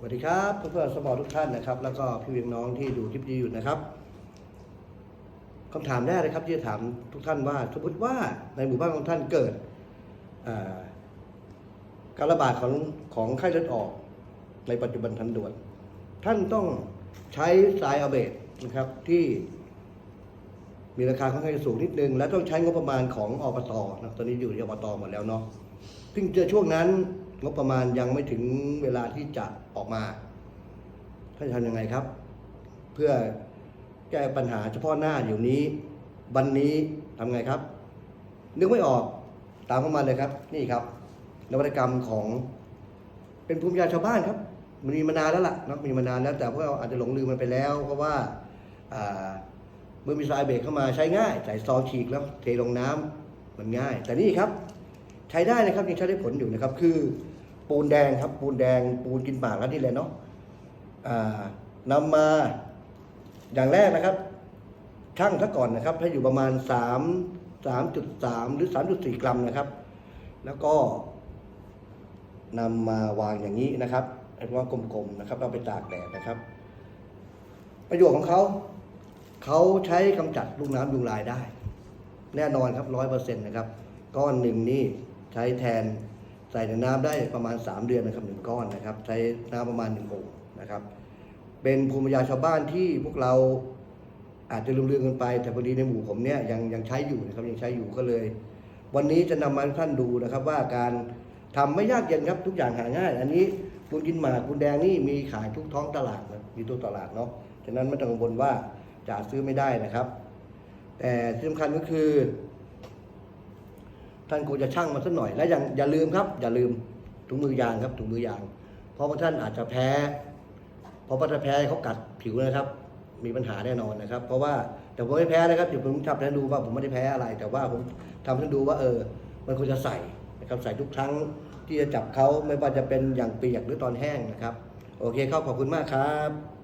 สวัสดีครับเพื่อนๆสมอทุกท่านนะครับ แล้วก็พี่เวียงน้องที่ดูคลิปนี้อยู่นะครับคำถามแรกเลยครับที่จะถามทุกท่านว่า สมมติว่าในหมู่บ้านของท่านเกิดการระบาดของของไข้เลือดออก ในปัจจุบันทันด่วน ท่านต้องใช้สายอาเบดนะครับที่มีราคาค่อนข้างจะสูงนิดนึง และต้องใช้งบประมาณของอบตนะตอนนี้อยู่ที่อบตหมดแล้วเนาะซึ่งจอช่วงนั้น งบประมาณยังไม่ถึงเวลาที่จะออกมาท่านทำยังไงครับ เพื่อแก้ปัญหาเฉพาะหน้าเดี๋ยวนี้ วันนี้ทำไงครับ นึกไม่ออกตามเข้ามาเลยครับ นี่ครับ นวัตกรรมของเป็นภูมิปัญญาชาวบ้านครับ มันมีมานานแล้วล่ะเนอะมีมานานแล้วแต่พวกเราอาจจะหลงลืมมันไปแล้ว เพราะว่าเมื่อมีสายเบรกเข้ามาใช้ง่ายใส่ซองฉีกแล้วเทลงน้ำมันง่าย แต่นี่ครับ ใช้ได้นะครับยังใช้ได้ผลอยู่นะครับ คือปูนแดงครับปูนแดง ปูนกินปากแล้วนี่แหละเนาะอ่านำมาอย่างแรกนะครับช่างซะก่อนนะครับถ้าอยู่ประมาณสามสามจุดสามหรือสามจุดสี่กรัมนะครับ แล้วก็นำมาวางอย่างนี้นะครับไอ้ว่ากลมๆนะครับ เราไปตากแดดนะครับ ประโยชน์ของเขาเขาใช้กำจัดลูกน้ำยุงลายได้ แน่นอนครับร้อยเปอร์เซ็นต์นะครับ ก้อนหนึ่งนี่ ใช้แทนใส่ในน้ำได้ประมาณ 3 เดือนนะครับหนึ่งก้อนนะครับ ใช้น้ำประมาณหนึ่งโอ่งนะครับ เป็นภูมิปัญญาชาวบ้านที่พวกเราอาจจะลืมๆกันไป แต่พอดีในหมู่ผมเนี่ยยังยังใช้อยู่นะครับยังใช้อยู่ก็เลย วันนี้จะนำมาให้ท่านดูนะครับ ว่าการทำไม่ยากเย็นครับทุกอย่างหาง่าย อันนี้ปูนกินหมากปูนแดงนี่มีขายทุกท้องตลาดนะมีตัวตลาดเนาะฉะนั้นไม่ต้องกังวลว่าจะซื้อไม่ได้นะครับ แต่ที่สำคัญก็คือ ท่านควรจะชั่งมันสักหน่อย และอย่าอย่าลืมครับ อย่าลืมถุงมือยางครับถุงมือยาง เพราะว่าท่านอาจจะแพ้ เพราะว่าถ้าแพ้เขากัดผิวนะครับ มีปัญหาแน่นอนนะครับ เพราะว่าแต่ผมไม่แพ้นะครับเดี๋ยวผมทำให้ท่านดูว่าผมไม่ได้แพ้อะไร แต่ว่าผมทำให้ท่านดูว่าเออ มันควรจะใส่นะครับใส่ทุกครั้งที่จะจับเขาไม่ว่าจะเป็นอย่างเปียกหรือตอนแห้งนะครับ โอเคครับขอบคุณมากครับ